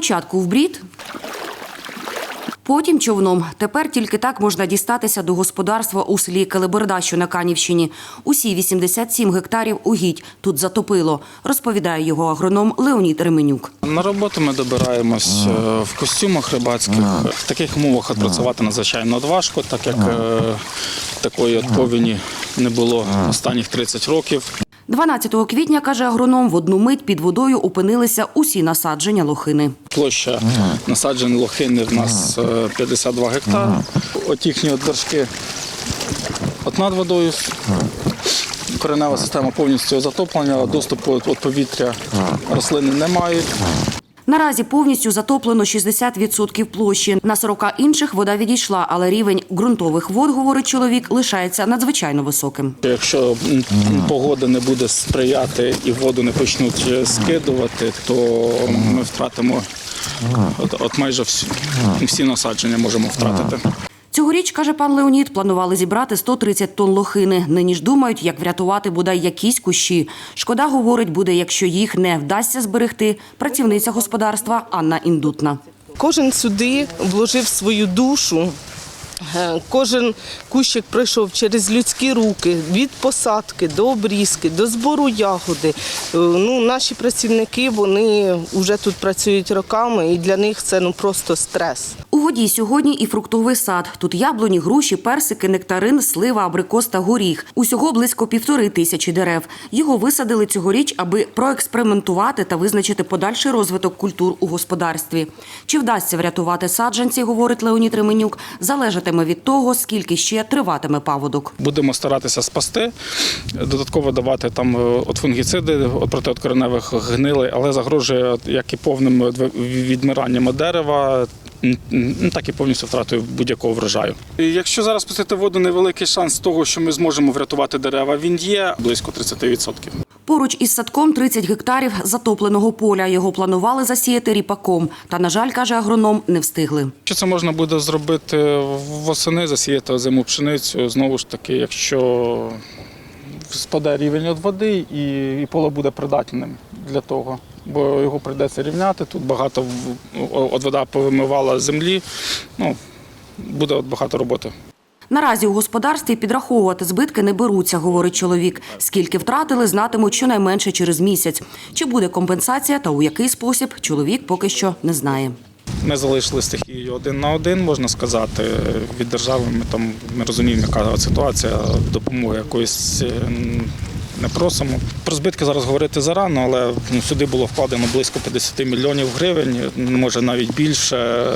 Спочатку в брід, потім човном. Тепер тільки так можна дістатися до господарства у селі Келеберда, що на Канівщині. Усі 87 гектарів угідь тут затопило, розповідає його агроном Леонід Ременюк. На роботу ми добираємось е, в костюмах рибацьких. В таких умовах працювати надзвичайно важко, так як е, такої повені не було останніх 30 років. 12 квітня, каже агроном, в одну мить під водою опинилися усі насадження лохини. Площа насаджень лохини в нас е, 52 гектари. От їхні от от над водою. Коренева система повністю затоплена, доступу від повітря рослини не мають. Наразі повністю затоплено 60% площі. На 40 інших вода відійшла, але рівень ґрунтових вод, говорить чоловік, лишається надзвичайно високим. Якщо погода не буде сприяти і воду не почнуть е, скидувати, то ми втратимо от, от майже всі, всі насадження можемо втратити. Цьогоріч, каже пан Леонід, планували зібрати 130 тонн лохини. Нині ж думають, як врятувати бодай якісь кущі. Шкода, говорить, буде, якщо їх не вдасться зберегти. Працівниця господарства Анна Індутна. Кожен сюди вложив свою душу. Е, Кожен кущик пройшов через людські руки від посадки до обрізки, до збору ягоди. Е, Ну, наші працівники вони вже тут працюють роками, і для них це ну просто стрес. Воді сьогодні і фруктовий сад. Тут яблуні, груші, персики, нектарин, слива, абрикос та горіх. Усього близько півтори тисячі дерев. Його висадили цьогоріч, аби проекспериментувати та визначити подальший розвиток культур у господарстві. Чи вдасться врятувати саджанці, говорить Леонід Ременюк, залежатиме від того, скільки ще триватиме паводок. Будемо старатися спасти, додатково давати там е, от фунгіциди от кореневих гнилей, але загрожує як і повним відмиранням дерева. Так і повністю втратою будь-якого врожаю. Якщо зараз пустити воду, невеликий шанс того, що ми зможемо врятувати дерева, він є близько 30%. Поруч із садком 30 гектарів затопленого поля. Його планували засіяти ріпаком. Та, на жаль, каже агроном, не встигли. Що це можна буде зробити восени, засіяти зиму пшеницю, знову ж таки, якщо спаде рівень від води і, і поле буде придатним для того, бо його прийдеться рівняти. Тут багато в- от вода повимивала землі. Ну, буде от багато роботи. Наразі у господарстві підраховувати збитки не беруться, говорить чоловік. Скільки втратили, знатимуть щонайменше через місяць. Чи буде компенсація та у який спосіб, чоловік поки що не знає. Ми залишили стихію один на один, можна сказати. Від держави ми там ми розуміємо, яка ситуація, допомоги якоїсь е, не просимо. Про збитки зараз говорити зарано, але ну, сюди було вкладено близько 50 мільйонів гривень, може навіть більше.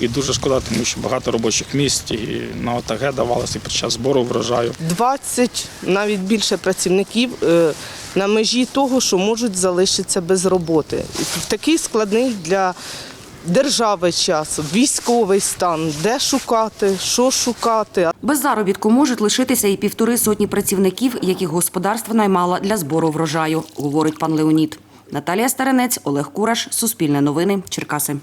І дуже шкода, тому що багато робочих місць і на ОТГ давалося під час збору врожаю. 20, навіть більше працівників е, на межі того, що можуть залишитися без роботи. В такий складний для держави час, військовий стан, де шукати, що шукати. Без заробітку можуть лишитися і півтори сотні працівників, яких господарство наймало для збору врожаю, говорить пан Леонід. Наталія Старенець, Олег Кураш, Суспільне новини, Черкаси.